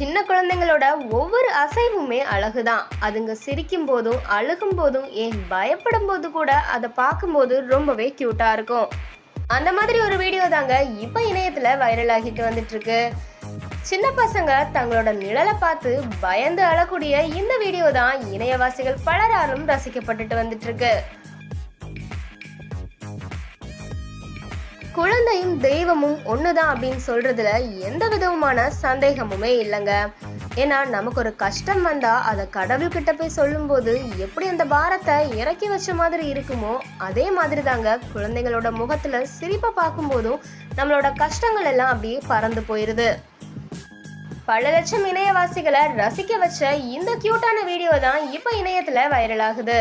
சின்ன குழந்தைங்களோட ஒவ்வொரு அசைவுமே அழகுதான். அதுங்க சிரிக்கும் போதும் அழுகும் போதும் ஏன் பயப்படும் போது கூட அதை பார்க்கும்போது ரொம்பவே கியூட்டா இருக்கும். அந்த மாதிரி ஒரு வீடியோ தாங்க இப்போ இணையத்துல வைரல் ஆகிட்டு வந்துட்டு இருக்கு சின்ன பசங்க தங்களோட நிழலை பார்த்து பயந்து அழக்கூடிய இந்த வீடியோ தான் இணையவாசிகள் பலராலும் ரசிக்கப்பட்டுட்டு வந்துட்டு இருக்கு குழந்தையும் தெய்வமும் ஒண்ணுதான் அப்படின்னு சொல்றதுல எந்த விதமான சந்தேகமுமே இல்லைங்க. ஏன்னா நமக்கு ஒரு கஷ்டம் வந்தா அதை கடவுள்கிட்ட போய் சொல்லும்போது எப்படி அந்த பாரத்தை இறக்கி வச்ச மாதிரி இருக்குமோ அதே மாதிரி தாங்க குழந்தைங்களோட முகத்துல சிரிப்பை பார்க்கும்போதும் நம்மளோட கஷ்டங்கள் எல்லாம் அப்படியே பறந்து போயிருது. பல லட்சம் இணையவாசிகளை ரசிக்க வச்ச இந்த கியூட்டான வீடியோ தான் இப்போ இணையத்துல வைரல் ஆகுது.